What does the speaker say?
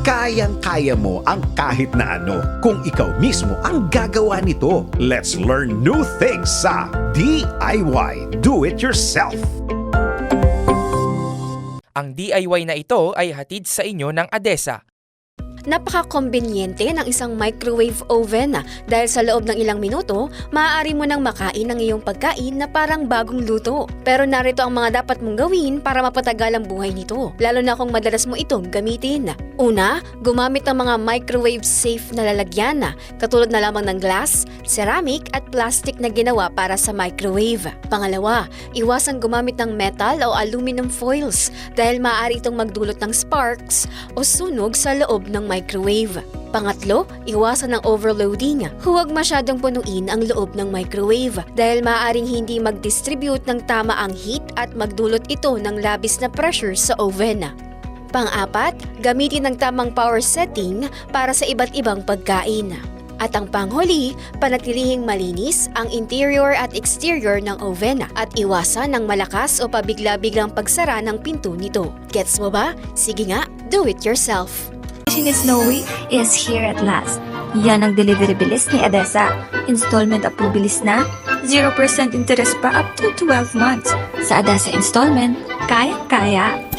kayang-kaya mo ang kahit na ano kung ikaw mismo ang gagawa nito. Let's learn new things sa DIY Do It Yourself. Ang DIY na ito ay hatid sa inyo ng ADESA. Napaka-kombinyente ng isang microwave oven na dahil sa loob ng ilang minuto, maaari mo nang makain ang iyong pagkain na parang bagong luto. Pero narito ang mga dapat mong gawin para mapatagal ang buhay nito, lalo na kung madalas mo itong gamitin. Una, gumamit ng mga microwave safe na lalagyan na katulad na lamang ng glass, ceramic at plastic na ginawa para sa microwave. Pangalawa, iwasang gumamit ng metal o aluminum foils dahil maaari itong magdulot ng sparks o sunog sa loob ng microwave. Pangatlo, iwasan ng overloading. Huwag masyadong punuin ang loob ng microwave dahil maaaring hindi mag-distribute ng tama ang heat at magdulot ito ng labis na pressure sa oven. Pang-apat, gamitin ng tamang power setting para sa iba't ibang pagkain. At ang panghuli, panatilihing malinis ang interior at exterior ng oven at iwasan ng malakas o pabigla-biglang pagsara ng pinto nito. Gets mo ba? Sige nga, do it yourself. Wishing is Snowy is here at last. Yan ang delivery bilis ni Edesa. Installment approve bilis na, 0% interest pa up to 12 months. Sa Edesa installment, kaya-kaya.